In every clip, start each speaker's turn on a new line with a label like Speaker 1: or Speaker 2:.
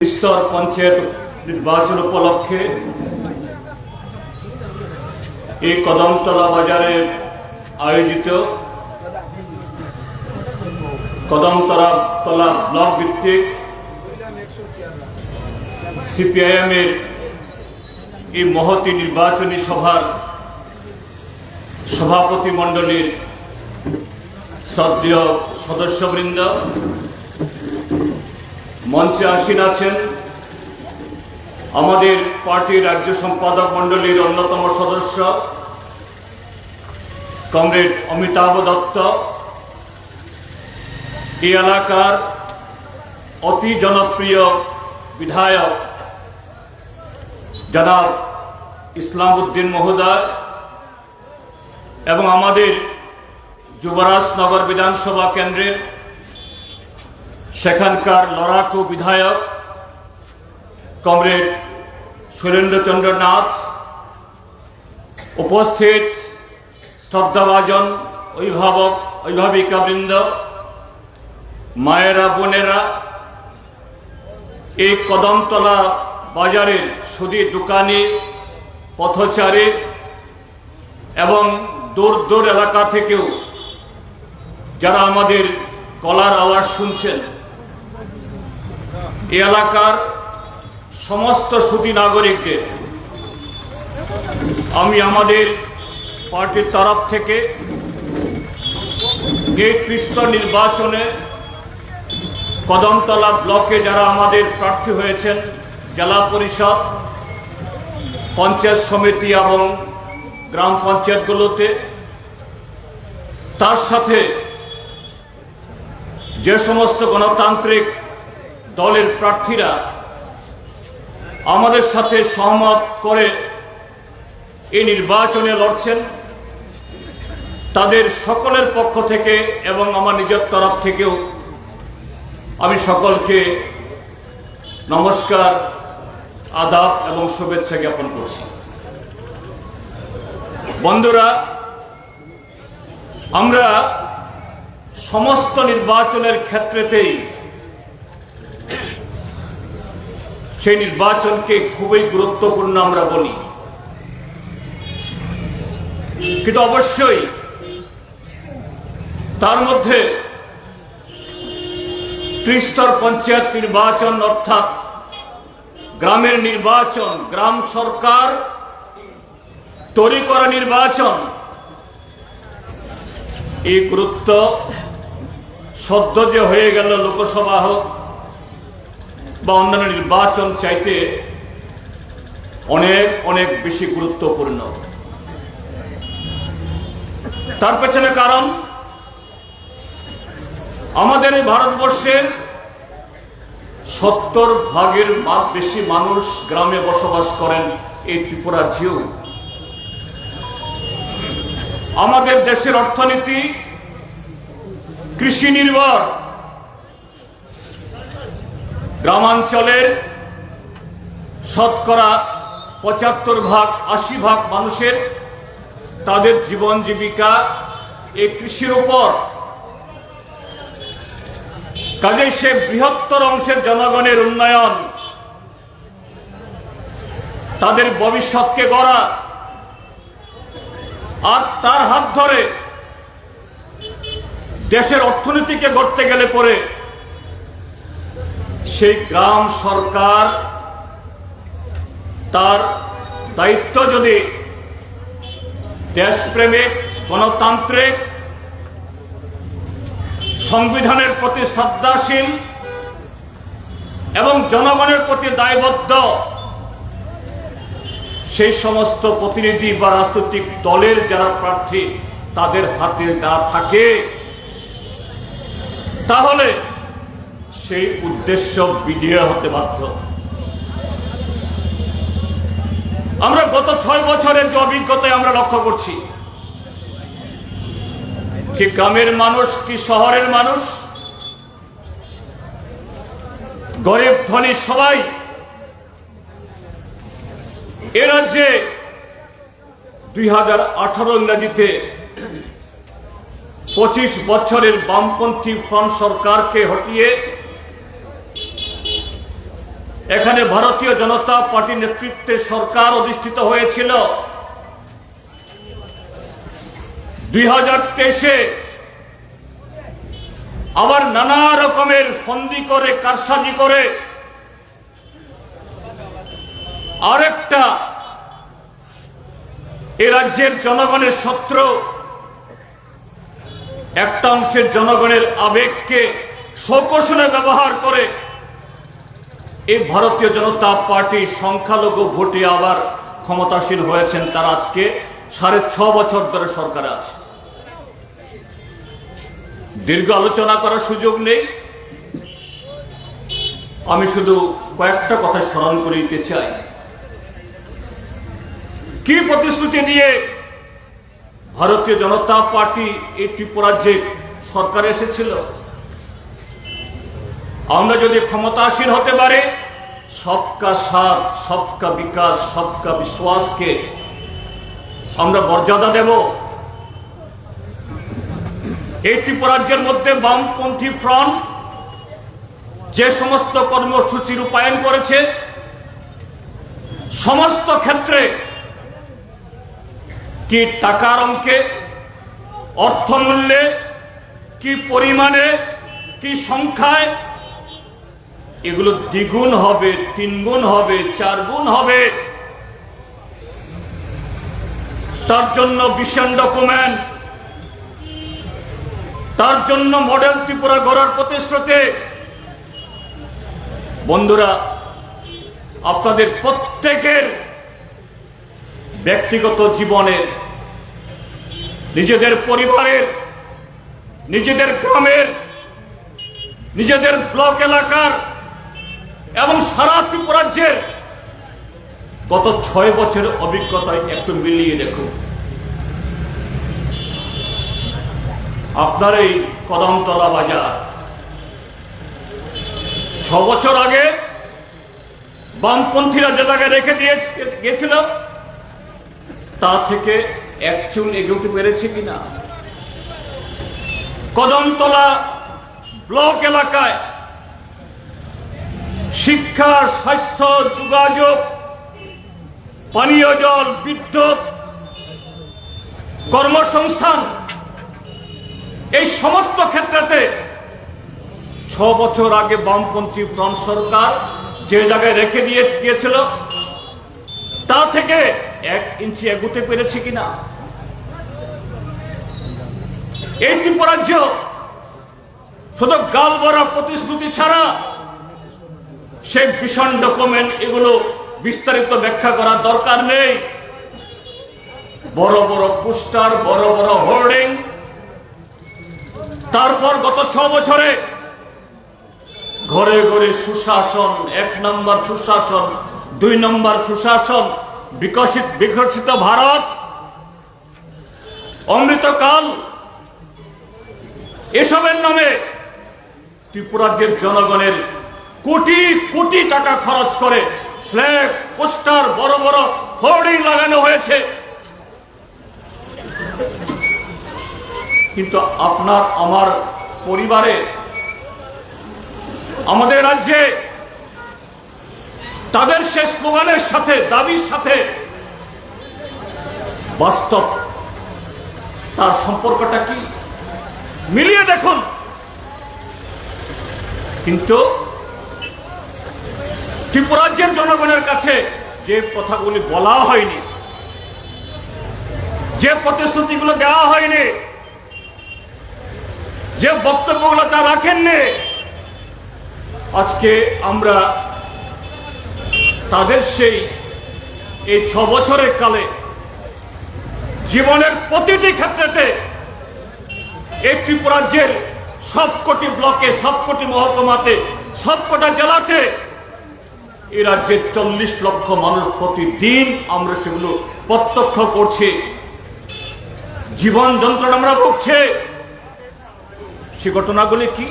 Speaker 1: স্তর পঞ্চায়েত নির্বাচন উপলক্ষে এই কদমতলা বাজারে আয়োজিত কদমতলা তলা ব্লক ভিত্তিক সিপিআইএম এর এই মহতি নির্বাচনী সভার সভাপতি মণ্ডলীর শ্রদ্ধেয় সদস্যবৃন্দ মঞ্চে আসীন আছেন আমাদের পার্টির রাজ্য সম্পাদক মণ্ডলীর অন্যতম সদস্য, কমরেড অমিতাভ দত্ত। এই এলাকার অতি জনপ্রিয় বিধায়ক জনাব ইসলাম উদ্দিন মহোদয় এবং আমাদের যুবরাজনগর বিধানসভা কেন্দ্রের সেখানকার লড়াকু বিধায়ক কমরেড সুরেন্দ্রচন্দ্র নাথ উপস্থিত শ্রদ্ধাভাজন অভিভাবক, অভিভাবিকাবৃন্দ, মায়েরা, বোনেরা, এই কদমতলা বাজারের সুদী দোকানি, পথচারী এবং দূর দূর এলাকা থেকেও যারা আমাদের কলার আওয়াজ শুনছেন এই এলাকার সমস্ত সুদী নাগরিকদের আমি আমাদের পার্টির তরফ থেকে এই কৃষ্ণ নির্বাচনে কদমতলা ব্লকে যারা আমাদের প্রার্থী হয়েছেন, জেলা পরিষদ, পঞ্চায়েত সমিতি এবং গ্রাম পঞ্চায়েতগুলোতে, তার সাথে যে সমস্ত গণতান্ত্রিক দলের প্রার্থীরা আমাদের সাথে সহমত করে এই নির্বাচনে লড়ছেন। তাদের সকলের পক্ষ থেকে এবং আমার নিজের তরফ থেকেও আমি সকলকে নমস্কার, আদাব এবং শুভেচ্ছা জ্ঞাপন করছি। বন্ধুরা, আমরা সমস্ত নির্বাচনের ক্ষেত্রেতেই সেই নির্বাচনকে খুবই গুরুত্বপূর্ণ আমরা বলি। কিন্তু অবশ্যই তার মধ্যে ত্রিস্তর পঞ্চায়েত নির্বাচন অর্থাৎ গ্রামের নির্বাচন, গ্রাম সরকার তৈরি করা নির্বাচন, এই গুরুত্ব সদ্য যে হয়ে গেল লোকসভা হোক বা অন্যান্য নির্বাচন চাইতে অনেক অনেক বেশি গুরুত্বপূর্ণ। তার পেছনে কারণ, আমাদের ভারতবর্ষের সত্তর ভাগের বেশি মানুষ গ্রামে বসবাস করেন এই ত্রিপুরা জিও। আমাদের দেশের অর্থনীতি কৃষি নির্ভর। গ্রামাঞ্চলের শতকরা পঁচাত্তর ভাগ, আশি ভাগ মানুষের তাদের জীবন জীবিকা এই কৃষির উপর। কাজেই সে বৃহত্তর অংশের জনগণের উন্নয়ন, তাদের ভবিষ্যৎকে গড়া আর তার হাত ধরে দেশের অর্থনীতিকে গড়তে গেলে পরে সেই গ্রাম সরকার তার দায়িত্ব যদি দেশপ্রেমিক গণতান্ত্রিক সংবিধানের প্রতি শ্রদ্ধাশীল এবং জনগণের প্রতি দায়বদ্ধ, সেই সমস্ত প্রতিনিধি বা রাজনৈতিক দলের যারা প্রার্থী তাদের হাতে না থাকে, তাহলে সেই উদ্দেশ্য বিডিও হতে বাধ্য। আমরা গত ছয় বছরের যে অভিজ্ঞতায় আমরা লক্ষ্য করছি, কি গ্রামের মানুষ, কি শহরের মানুষ, গরিব, ধনী সবাই এ রাজ্যে দুই হাজার আঠারো ইংরাজিতে পঁচিশ বছরের বামপন্থী ফ্রন্ট সরকারকে হটিয়ে এখানে ভারতীয় জনতা পার্টি নেতৃত্বে সরকার অধিষ্ঠিত হয়েছিল। দুই হাজার তেইশে আবার নানা রকমের ফন্দি করে, কারসাজি করে আরেকটা এ রাজ্যের জনগণের শত্রু, একটা অংশের জনগণের আবেগকে সকৌশলে ব্যবহার করে এই ভারতীয় জনতা পার্টি সংখ্যালঘু ভোটে আবার ক্ষমতাসীন হয়েছেন তারা আজকে সাড়ে ছ বছর ধরে সরকারে আছে। দীর্ঘ আলোচনা করার সুযোগ নেই। আমি শুধু কয়েকটা কথা স্মরণ করে দিতে চাই। কি প্রতিশ্রুতি দিয়ে ভারতীয় জনতা পার্টি এই ত্রিপুরাজ্যে সরকারে এসেছিল? আমরা যদি ক্ষমতাসীন হতে পারে, সবকা সাথ, সবকা বিকাশ, সবকা বিশ্বাসকে আমরা মর্যাদা দেব। এই ত্রিপুরাজ্যের মধ্যে বামপন্থী ফ্রন্ট যে সমস্ত কর্মসূচি রূপায়ণ করেছে, সমস্ত ক্ষেত্রে কি টাকার অঙ্কে, অর্থমূল্যে, কি পরিমাণে, কি সংখ্যায় এগুলো দ্বিগুণ হবে, তিনগুণ হবে চার গুণ হবে। তার জন্য বিশাল ডকুমেন্ট, তার জন্য মডেল ত্রিপুরা গড়ার প্রতিশ্রুতি। বন্ধুরা, আপনাদের প্রত্যেকের ব্যক্তিগত জীবনের, নিজেদের পরিবারের, নিজেদের গ্রামের, নিজেদের ব্লক এলাকার এবং সারা ত্রিপুরাজ্যের গত ছয় বছরের অভিজ্ঞতায় একটু মিলিয়ে দেখুন। আপনার এই কদমতলা বাজার ছ বছর আগে বামপন্থীরা যে জায়গায় রেখে দিয়ে গেছিল তা থেকে এক চুল এগোতে পেরেছে কিনা? কদমতলা ব্লক এলাকায় শিক্ষা স্বাস্থ্য যোগাযোগ, পানীয় জল বিদ্যুৎ, কর্মসংস্থান, এই সমস্ত ক্ষেত্রেতে ছ বছর আগে বামপন্থী ফ্রন্ট সরকার যে জায়গায় রেখে দিয়ে গিয়েছিল, তা থেকে এক ইঞ্চি এগুতে পেরেছে কিনা? এই ত্রিপুরাজ্য শুধু গাল ভরা প্রতিশ্রুতি ছাড়া সে ভীষণ ডকুমেন্ট এগুলো বিস্তারিত ব্যাখ্যা করার দরকার নেই। বড় বড় পোস্টার বড় বড় হোর্ডিং তারপর গত ছ বছরে ঘরে ঘরে সুশাসন, এক নম্বর সুশাসন, দুই নম্বর সুশাসন, বিকশিত বিকশিত ভারত। অমৃতকাল, এসবের নামে ত্রিপুরাজ্যের জনগণের কোটি কোটি টাকা খরচ করে ফ্ল্যাগ, পোস্টার, বড় বড় হোর্ডিং লাগানো হয়েছে। কিন্তু আপনার, আমার পরিবারে, আমাদের রাজ্যে, তাদের শেষ স্লোগানের সাথে, দাবির সাথে, বাস্তব, তার সম্পর্কটা কি? মিলিয়ে দেখুন। কিন্তু ত্রিপুরাজ্যের জনগণের কাছে যে কথাগুলি বলা হয়নি, যে প্রতিশ্রুতিগুলো দেওয়া হয়নি, যে বক্তব্যগুলো তা রাখেননি, আজকে আমরা তাদের সেই এই ছ বছরের কালে জীবনের প্রতিটি ক্ষেত্রেতে এই ত্রিপুরাজ্যের সবকটি ব্লকে, সবকটি মহকুমাতে, সবকটা জেলাতে এই রাজ্যের চল্লিশ লক্ষ মানুষ প্রতিদিন আমরা সেগুলো প্রত্যক্ষ করছি। জীবন যন্ত্রণা আমরা ভুগছে। সে ঘটনাগুলি কি?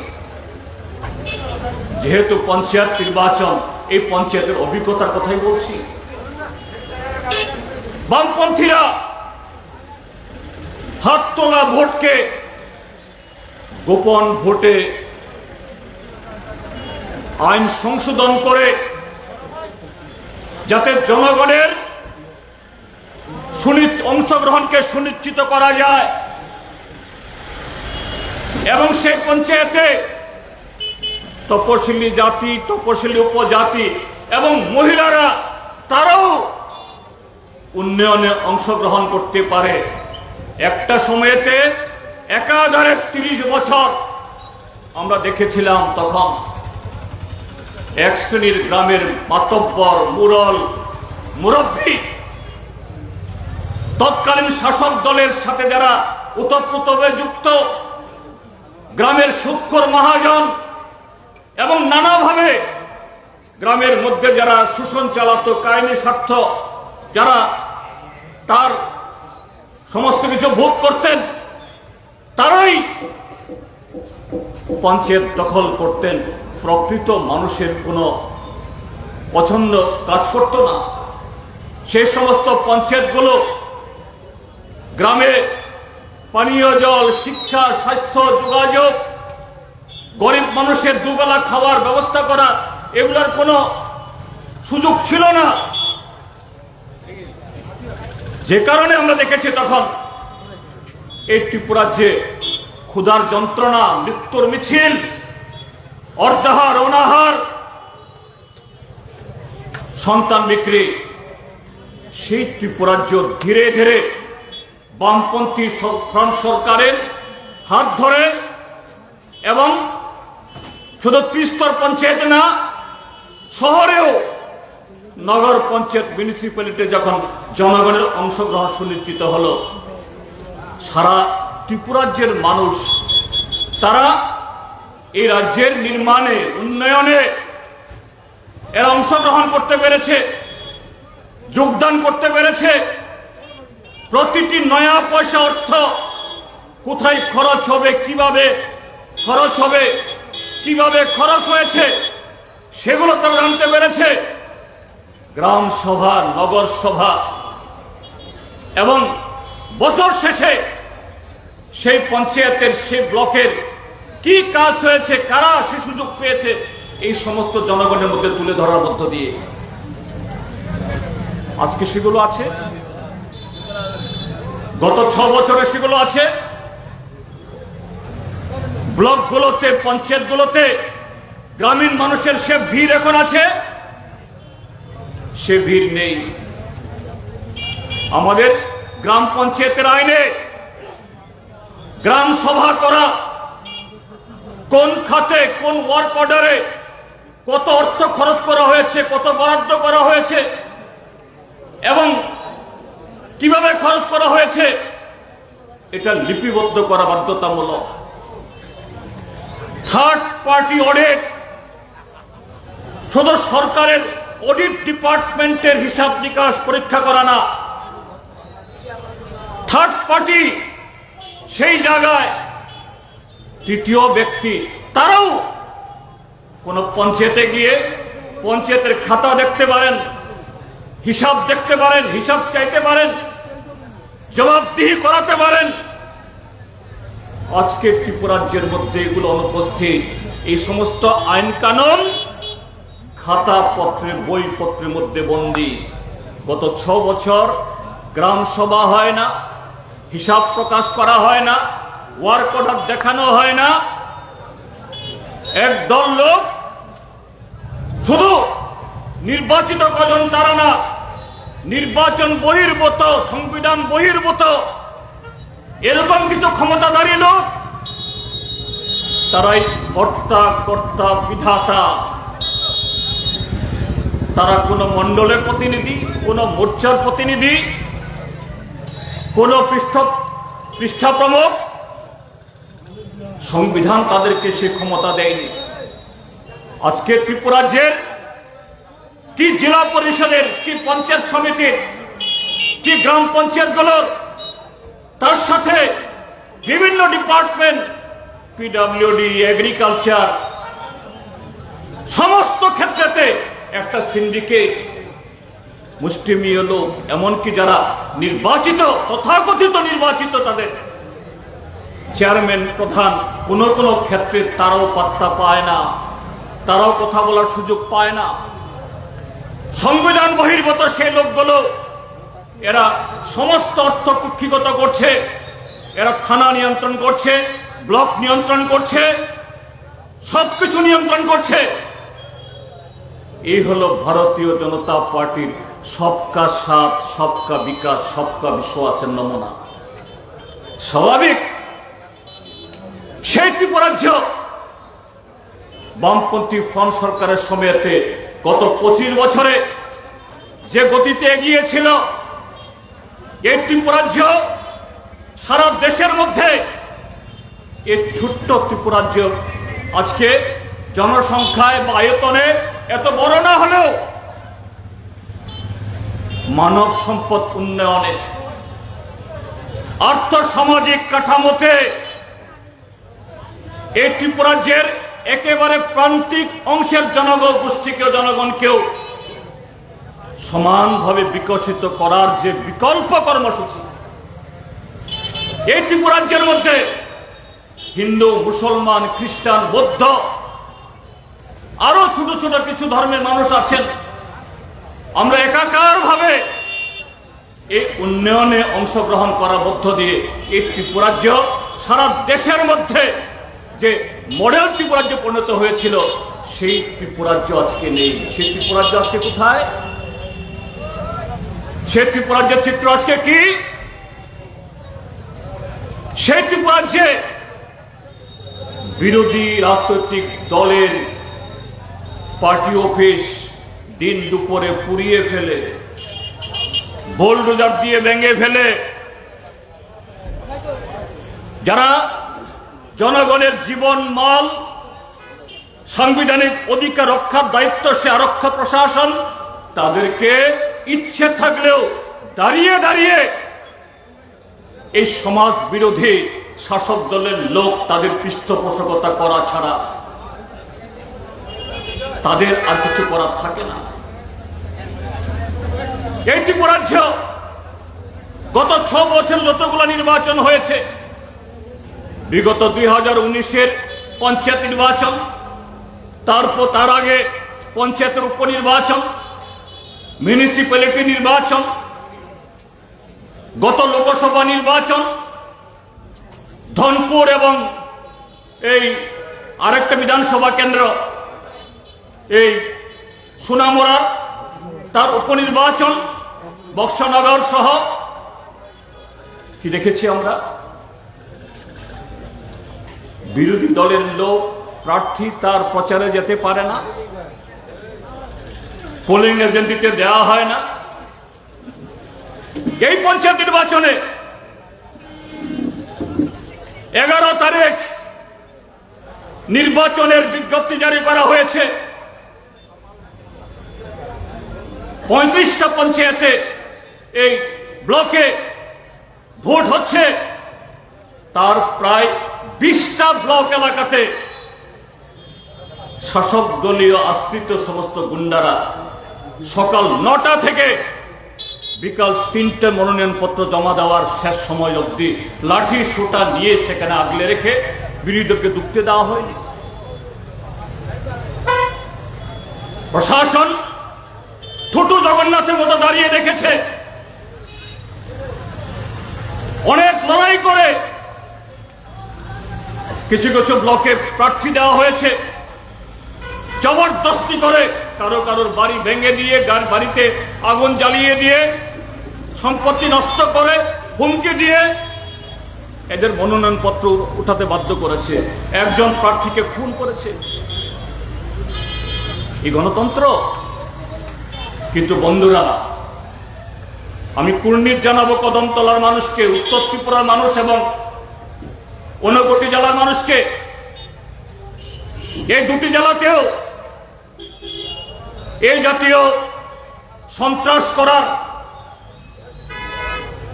Speaker 1: যেহেতু পঞ্চায়েত নির্বাচন, এই পঞ্চায়েতের অভিজ্ঞতার কথাই বলছি। বামপন্থীরা হাত তোলা ভোটকে গোপন ভোটে আইন সংশোধন করে যাতে জনগণের অংশগ্রহণকে সুনিশ্চিত করা যায়। এবং সেই পঞ্চায়েতে তপশিলি জাতি, তপশিলি উপজাতি এবং মহিলারা তারাও উন্নয়নে অংশগ্রহণ করতে পারে। একটা সময়েতে একাধারে তিরিশ বছর আমরা দেখেছিলাম তখন এক শ্রেণির গ্রামের মাতব্বর, মুরল, মুরব্বী। তৎকালীন শাসক দলের সাথে যারা উতপ্রতভাবে যুক্ত, গ্রামের সুক্ষর মহাজন এবং নানাভাবে গ্রামের মধ্যে যারা শোষণ চালাতো কাহিনী স্বার্থ, যারা তার সমস্ত কিছু ভোগ করতেন, তারাই পঞ্চায়েত দখল করতেন। প্রকৃত মানুষের কোনো পছন্দ কাজ করত না। সে সমস্ত পঞ্চায়েতগুলো গ্রামে পানীয় জল, শিক্ষা, স্বাস্থ্য, যোগাযোগ, গরিব মানুষের দুবেলা খাওয়ার ব্যবস্থা করা, এগুলোর কোনো সুযোগ ছিল না। যে কারণে আমরা দেখেছি তখন এই ত্রিপুরাজ্যে ক্ষুধার যন্ত্রণা, মৃত্যুর মিছিল অর্ধাহার, অনাহার, সন্তান বিক্রি, সেই ত্রিপুরাজ্য ধীরে ধীরে বামপন্থী স- ফ্রন্ট সরকারের হাত ধরে এবং শুধু ত্রিস্তর পঞ্চায়েত না, শহরেও নগর পঞ্চায়েত মিউনিসিপ্যালিটি যখন জনগণের অংশগ্রহণ সুনিশ্চিত হলো, সারা ত্রিপুরাজ্যের মানুষ, তারা এই রাজ্যের নির্মাণে, উন্নয়নে এর অংশগ্রহণ করতে পেরেছে, যোগদান করতে পেরেছে। প্রতিটি নয়া পয়সা অর্থ কোথায় খরচ হবে, কীভাবে খরচ হবে, কীভাবে খরচ হয়েছে, সেগুলো তারা জানতে পেরেছে। গ্রাম সভা, নগর সভা এবং বছর শেষে সেই পঞ্চায়েতের সেই ব্লকের কি কাজ হয়েছে? কারা সে সুযোগ পেয়েছে? এই সমস্ত জনগণের মধ্যে তুলে ধরার মধ্য দিয়ে। আজকে সেগুলো আছে। গত ছ বছরে সেগুলো আছে। ব্লকগুলোতে, পঞ্চায়েতগুলোতে গ্রামীণ মানুষের সে ভিড় এখন আছে। সে ভিড় নেই। আমাদের গ্রাম পঞ্চায়েতের আইনে গ্রাম সভা করা কোন খাতে, কোন ওয়ার্ক অর্ডারে কত অর্থ খরচ করা হয়েছে, কত বরাদ্দ করা হয়েছে, এবং কীভাবে খরচ করা হয়েছে, এটা লিপিবদ্ধ করা বাধ্যতামূলক। থার্ড পার্টি অডিট শুধু সরকারের অডিট ডিপার্টমেন্টের হিসাব নিকাশ পরীক্ষা করা না। থার্ড পার্টি সেই জায়গায় তৃতীয় ব্যক্তি। তারাও কোন পঞ্চায়েতে গিয়ে পঞ্চায়েতের খাতা দেখতে পারেন, হিসাব দেখতে পারেন, হিসাব চাইতে পারেন, জবাবদিহি করাতে পারেন। আজকে ত্রিপুরাজ্যের মধ্যে এগুলো অনুপস্থিত। এই সমস্ত আইন কানুন খাতা পত্রে বইপত্রের মধ্যে বন্দি। গত ছ বছর গ্রাম সভা হয় না, হিসাব প্রকাশ করা হয় না। ওয়ার্ক অর্ডার দেখানো হয় না। একদল লোক শুধু নির্বাচিত কজন তারা না, নির্বাচন বহির্ভূত, সংবিধান বহির্ভূত, এরকম কিছু ক্ষমতাধারী লোক, তারাই কর্তা কর্তা, বিধাতা। তারা কোনো মণ্ডলের প্রতিনিধি, কোনো মোর্চার প্রতিনিধি, কোনো পৃষ্ঠ, পৃষ্ঠা প্রমুখ সংবিধান তাদেরকে সে ক্ষমতা দেয়নি। আজকে ত্রিপুরাজ্যের কি জেলা পরিষদের, কি পঞ্চায়েত সমিতির, কি গ্রাম পঞ্চায়েতগুলোর তার সাথে বিভিন্ন ডিপার্টমেন্ট, পিডাব্লিউডি, এগ্রিকালচার, সমস্ত ক্ষেত্রেতে একটা সিন্ডিকেট মুষ্টিমীয় লোক এমনকি যারা নির্বাচিত, তথাকথিত নির্বাচিত তাদের চেয়ারম্যান, প্রধান, কোন কোনো ক্ষেত্রে তারাও পাত্তা পায় না। তারাও কথা বলার সুযোগ পায় না। সংবিধান বহির্ভূত সেই লোকগুলো, এরা সমস্ত অর্থ কুক্ষিগত করছে। এরা থানা নিয়ন্ত্রণ করছে, ব্লক নিয়ন্ত্রণ করছে, সবকিছু নিয়ন্ত্রণ করছে। এই হলো ভারতীয় জনতা পার্টির সবকা সাথ, সবকা বিকাশ, সবকা বিশ্বাসের নমুনা। স্বাভাবিক। সেই ত্রিপুরাজ্য বামপন্থী ফ্রন্ট সরকারের সময়তে গত পঁচিশ বছরে যে গতিতে এগিয়েছিল এই ত্রিপুরাজ্য সারা দেশের মধ্যে এই ছোট্ট ত্রিপুরাজ্য আজকে জনসংখ্যায় বা আয়তনে এত বড় না হলেও মানব সম্পদ উন্নয়নে আর্থ সামাজিক কাঠামোতে এই ত্রিপুরাজ্যের একেবারে প্রান্তিক অংশের জনগণ গোষ্ঠীকেও জনগণকেও সমানভাবে বিকশিত করার যে বিকল্প কর্মসূচি এই ত্রিপুরাজ্যের মধ্যে হিন্দু, মুসলমান, খ্রিস্টান, বৌদ্ধ, আরও ছোট ছোট কিছু ধর্মের মানুষ আছেন। আমরা একাকার ভাবে এই উন্নয়নে অংশগ্রহণ করার মধ্য দিয়ে এই ত্রিপুরাজ্য সারা দেশের মধ্যে যে মডেল ত্রিপুরাজ্য পরিণত হয়েছিল, সেই ত্রিপুরাজ্য আজকে নেই। সেই ত্রিপুরাজ্য আজকে কোথায়? সেই ত্রিপুরাজ্যের চিত্র আজকে কি? সেই ত্রিপুরাজ্যে বিরোধী রাজনৈতিক দলের পার্টি অফিস দিন দুপুরে পুড়িয়ে ফেলে, বোলডোজার দিয়ে ভেঙে ফেলে। যারা জনগণের জীবন মাল, সাংবিধানিক অধিকার রক্ষার দায়িত্ব সে আরক্ষা প্রশাসন, তাদেরকে ইচ্ছে থাকলেও দাঁড়িয়ে দাঁড়িয়ে এই সমাজ বিরোধী শাসক দলের লোক তাদের পৃষ্ঠপোষকতা করা ছাড়া তাদের আর কিছু করার থাকে না। এই ত্রিপুরাজ্য গত ছ বছর যতগুলো নির্বাচন হয়েছে বিগত দুই হাজার উনিশের পঞ্চায়েত নির্বাচন, তারপর তার আগে পঞ্চায়েতের উপনির্বাচন মিউনিসিপ্যালিটি নির্বাচন, গত লোকসভা নির্বাচন, ধনপুর এবং এই আরেকটা বিধানসভা কেন্দ্র, এই সোনামুড়া, তার উপনির্বাচন, বক্সনগর সহ, কি দেখেছি আমরা? বিরোধী দলের লোক, প্রার্থী তার প্রচারে যেতে পারে না। পোলিং এজেন্ট দিতে দেওয়া হয় না। এই পঞ্চায়েত নির্বাচনে এগারো তারিখ নির্বাচনের বিজ্ঞপ্তি জারি করা হয়েছে। পঁয়ত্রিশটা পঞ্চায়েতে এই ব্লকে ভোট হচ্ছে। তার প্রায় বিশটা ব্লক এলাকাতে শাসক দলীয় আশ্রিত সমস্ত গুন্ডারা সকাল নটা থেকে বিকাল তিনটে মনোনয়নপত্র জমা দেওয়ার শেষ সময় অবধি লাঠি সোটা নিয়ে সেখানে আগলে রেখে বিরোধীদেরকে দুঃখতে দেওয়া হয়নি। প্রশাসন ছোট জগন্নাথের মতো দাঁড়িয়ে দেখেছে। অনেক লড়াই করে কিছু কিছু ব্লকে প্রার্থী দেওয়া হয়েছে। জবরদস্তি করে কারও কারোর বাড়ি ভেঙে দিয়ে গান বাড়িতে আগুন জ্বালিয়ে দিয়ে, সম্পত্তি নষ্ট করে, হুমকি দিয়ে এদের মনোনয়নপত্র উঠাতে বাধ্য করেছে। একজন প্রার্থীকে খুন করেছে। এই গণতন্ত্র? কিন্তু বন্ধুরা, আমি কুর্নির জানাব কদমতলার মানুষকে, উত্তর ত্রিপুরার মানুষ এবং ঊনকোটি জেলার মানুষকে। এই দুটি জেলাতেও এই জাতীয় সন্ত্রাস করার,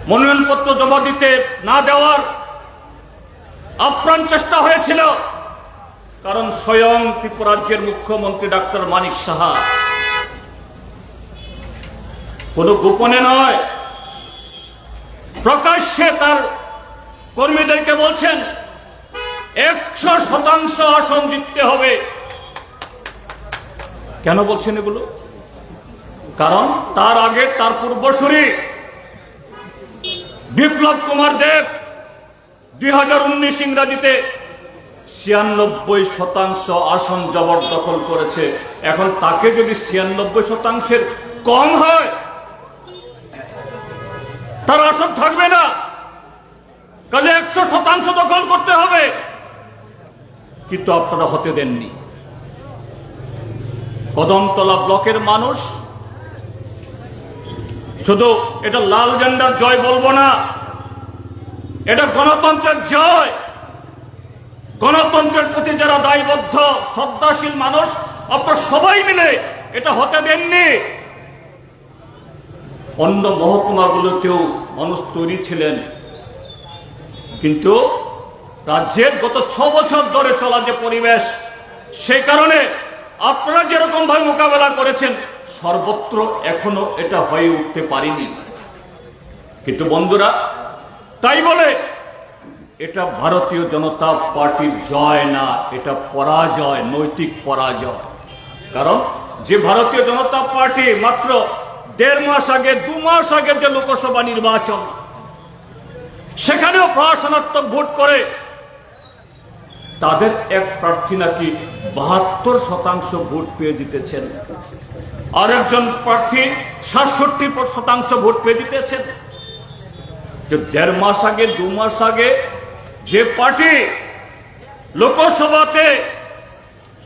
Speaker 1: মনোনয়নপত্র জমা দিতে না দেওয়ার আপ্রাণ চেষ্টা হয়েছিল, কারণ স্বয়ং ত্রিপুরাজ্যের মুখ্যমন্ত্রী ডাক্তার মানিক সাহা। কোনো গোপনে নয়, প্রকাশ্যে তার কর্মীদেরকে বলছেন, একশো শতাংশ আসন জিততে হবে। কেন বলছেন এগুলো? কারণ তার আগে তার পূর্বসূরি বিপ্লব কুমার দেব দুই হাজার উনিশ ইংরাজিতে ছিয়ানব্বই শতাংশ আসন জবরদখল করেছে। এখন তাকে যদি ছিয়ানব্বই শতাংশের কম হয়, তার আসন থাকবে না। কাজে একশো শতাংশ দখল করতে হবে। কিন্তু আপনারা হতে দেননি। কদমতলা ব্লকের মানুষ, শুধু এটা লাল ঝান্ডার জয় বলব না, এটা গণতন্ত্রের জয়। গণতন্ত্রের প্রতি যারা দায়বদ্ধ, শ্রদ্ধাশীল মানুষ, আপনারা সবাই মিলে এটা হতে দেননি। অন্য মহকুমাগুলোতেও মানুষ তৈরি ছিলেন। কিন্তু রাজ্যের গত ছ বছর ধরে চলা যে পরিবেশ, সে কারণে আপনারা যেরকম ভাবে মোকাবেলা করেছেন, সর্বত্র এখনও এটা হয়ে উঠতে পারিনি। কিন্তু বন্ধুরা, তাই বলে এটা ভারতীয় জনতা পার্টির জয় না, এটা পরাজয়, নৈতিক পরাজয়। কারণ যে ভারতীয় জনতা পার্টি মাত্র দেড় মাস আগে, দু মাস আগে যে লোকসভা নির্বাচন সেখানেও প্রশাসনাত্মক ভোট করে। তাদের এক প্রার্থী নাকি বাহাত্তর শতাংশ ভোট পেয়ে জিতেছেন। আরেকজন প্রার্থী সাতষট্টি শতাংশ ভোট পেয়ে জিতেছেন। যে দেড় মাস আগে, দু মাস আগে যে পার্টি লোকসভাতে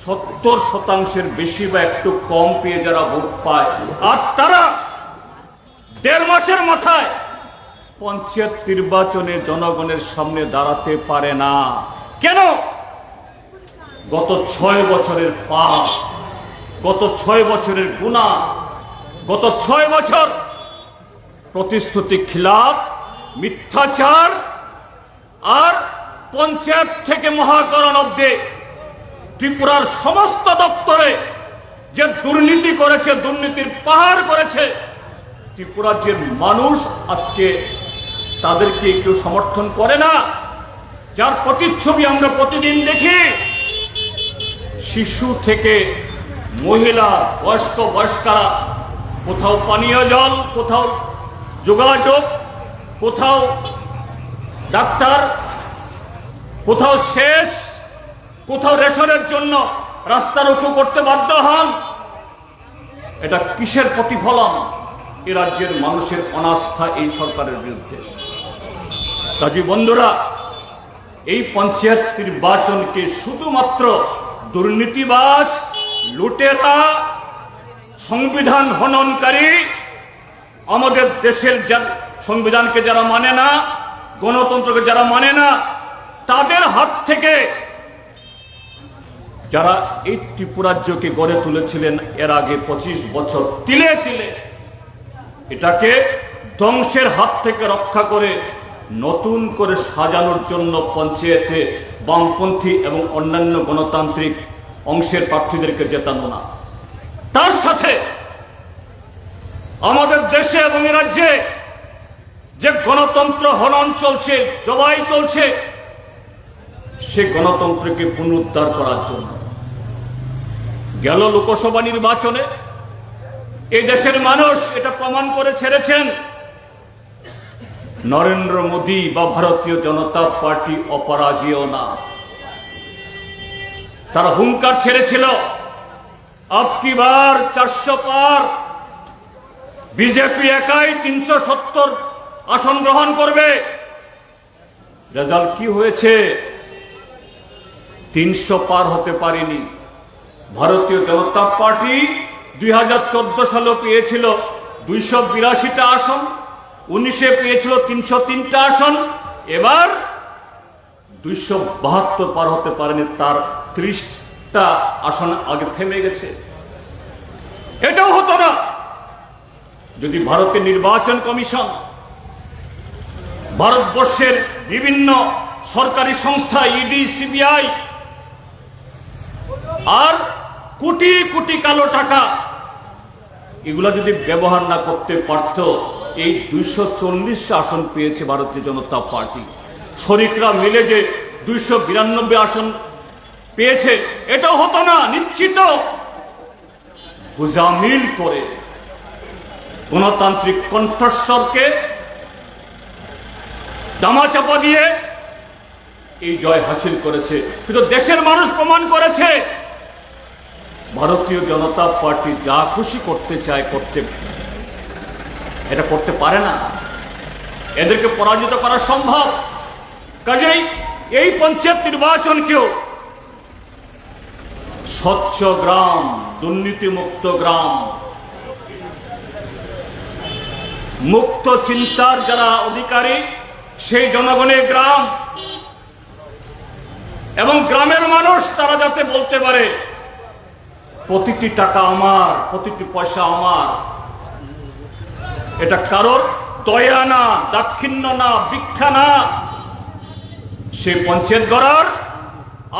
Speaker 1: সত্তর শতাংশের বেশি বা একটু কম পেয়ে যারা ভোট পায়, আর তারা দেড় মাসের মাথায় পঞ্চায়েত নির্বাচনে জনগণের সামনে দাঁড়াতে পারে না। কেন? গত ছয় বছরের পাপ, গত ছয় বছরের গুণা, গত ছয় বছর প্রতিশ্রুতি খিলাফ, মিথ্যাচার আর পঞ্চায়েত থেকে মহাকরণ অব্দে ত্রিপুরার সমস্ত দপ্তরে যে দুর্নীতি করেছে, দুর্নীতির পাহাড় করেছে, ত্রিপুরার যে মানুষ আজকে তাদেরকে কেউ সমর্থন করে না। যার প্রতিচ্ছবি আমরা প্রতিদিন দেখি, শিশু থেকে মহিলা, বয়স্ক, বয়স্কারা, কোথাও পানীয় জল, কোথাও যোগাযোগ, কোথাও ডাক্তার, কোথাও সেচ, কোথাও রেশনের জন্য রাস্তা রুখু করতে বাধ্য হন। এটা কিসের প্রতিফলন? এ রাজ্যের মানুষের অনাস্থা এই সরকারের বিরুদ্ধে। কাজী বন্ধুরা, এই পঞ্চায়েত নির্বাচনকে শুধুমাত্র দুর্নীতিবাজ, লুটেরা, সংবিধান হননকারী, আমাদের দেশের সংবিধানকে যারা মানে না, গণতন্ত্রকে যারা মানে না, তাদের হাত থেকে যারা এই ত্রিপুরাজ্যকে গড়ে তুলেছিলেন, এর আগে পঁচিশ বছর তিলে তিলে, এটাকে ধ্বংসের হাত থেকে রক্ষা করে নতুন করে সাজানোর জন্য পঞ্চায়েতে বামপন্থী এবং অন্যান্য গণতান্ত্রিক অংশের প্রার্থীদেরকে জেতানো না। তার সাথে আমাদের দেশে এবং রাজ্যে যে গণতন্ত্র হনন চলছে, জবাই চলছে, সে গণতন্ত্রকে পুনরুদ্ধার করার জন্য। গেল লোকসভা নির্বাচনে এই দেশের মানুষ এটা প্রমাণ করে ছেড়েছেন। নরেন্দ্র মোদী বা ভারতীয় জনতা পার্টি অপরাজীয় না। তারা হুঙ্কার ছেড়েছিল আপকি বার চারশো পার। বিজেপি একাই তিনশো সত্তর আসন গ্রহণ করবে। রেজাল্ট কি হয়েছে? তিনশো পার হতে পারেনি। ভারতীয় জনতা পার্টি দুই হাজার চোদ্দ সালে পেয়েছিল দুইশো বিরাশিটা আসন। উনিশে পেয়েছিল তিনশো তিনটা আসন। এবার দুইশো বাহাত্তর পার হতে পারেনি, তার ত্রিশটা আসন আগে থেমে গেছে। এটাও হতো না। যদি ভারতের নির্বাচন কমিশন ভারতবর্ষের বিভিন্ন সরকারি সংস্থা, ইডি, সিবিআই, আর কোটি কোটি কালো টাকা, এগুলা যদি ব্যবহার না করতে পারত এই দুইশো চল্লিশটা আসন পেয়েছে ভারতীয় জনতা পার্টি। শরিকরা মিলে যে দুইশো বিরানব্বই আসন পেয়েছে, এটাও হতো না, নিশ্চিত। গুজামিল করে গণতান্ত্রিক কণ্ঠস্বরকে দামাচাপা দিয়ে এই জয় হাসিল করেছে। কিন্তু দেশের মানুষ প্রমাণ করেছে, ভারতীয় জনতা পার্টি যা খুশি করতে চায়, করতে এটা করতে পারে না। এদেরকে পরাজিত করা সম্ভব। কাজেই এই পঞ্চায়েত নির্বাচনকেও স্বচ্ছ গ্রাম, দুর্নীতিমুক্ত গ্রাম, মুক্ত চিন্তার যারা অধিকারী, সেই জনগণের গ্রাম এবং গ্রামের মানুষ তারা যাতে বলতে পারে, প্রতিটি টাকা আমার, প্রতিটি পয়সা আমার। এটা কারোর দয়া না, দাক্ষিণ্য না, ভিক্ষা না। সে পঞ্চায়েত গড়ার,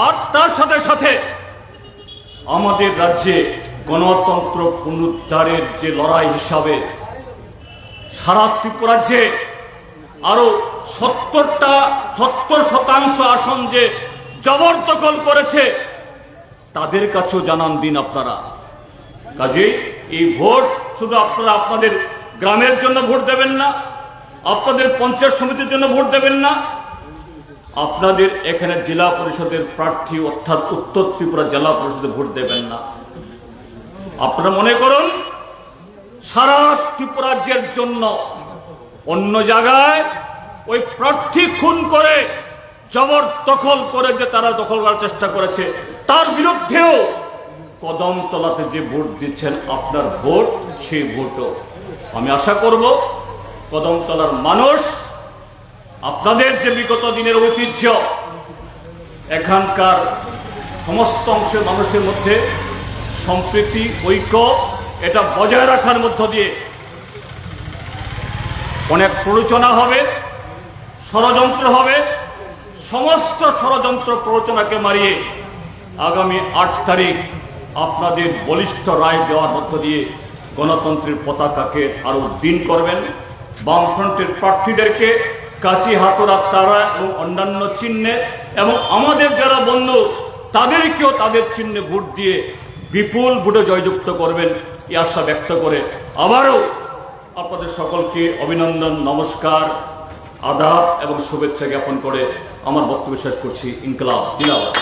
Speaker 1: আর তার সাথে সাথে আমাদের রাজ্যে গণতন্ত্র পুনরুদ্ধারের যে লড়াই হিসাবে সারা ত্রিপুরাজ্যে আরও সত্তরটা, সত্তর শতাংশ আসন যে জবরদখল করেছে, তাদের কাছেও জানান দিন আপনারা। কাজেই এই ভোট শুধু আপনারা, আপনাদের গ্রামের জন্য ভোট দেবেন না, আপনাদের পঞ্চায়েত সমিতির জন্য ভোট দেবেন না। আপনাদের এখানে জেলা পরিষদের প্রার্থী অর্থাৎ উত্তর ত্রিপুরা জেলা পরিষদে ভোট দেবেন না। আপনারা মনে করুন, সারা ত্রিপুরাজ্যের জন্য অন্য জায়গায় ওই প্রার্থী খুন করে জবরদখল করে যে তারা দখল করার চেষ্টা করেছে, তার বিরুদ্ধেও কদম তলাতে যে ভোট দিচ্ছেন আপনার ভোট, সেই ভোটও আমি আশা করব কদমতলার মানুষ আপনাদের যে বিগত দিনের ঐতিহ্য, এখানকার সমস্ত অংশের মানুষের মধ্যে সম্প্রীতি, ঐক্য, এটা বজায় রাখার মধ্য দিয়ে অনেক প্ররোচনা হবে, ষড়যন্ত্র হবে, সমস্ত ষড়যন্ত্র প্ররোচনাকে মারিয়ে আগামী আট তারিখ আপনাদের বলিষ্ঠ রায় দেওয়ার মধ্য দিয়ে গণতন্ত্রের পতাকাকে আরও দিন করবেন। বামফ্রন্টের প্রার্থীদেরকে কাছি হাতুরা তারা এবং অন্যান্য চিহ্নে এবং আমাদের যারা বন্ধু, তাদেরকেও তাদের চিহ্নে ভোট দিয়ে বিপুল ভোটে জয়যুক্ত করবেন এই আশা ব্যক্ত করে আবারও আপনাদের সকলকে অভিনন্দন, নমস্কার, আদাব এবং শুভেচ্ছা জ্ঞাপন করে আমার বক্তব্য শেষ করছি। ইনকলাব জিন্দাবাদ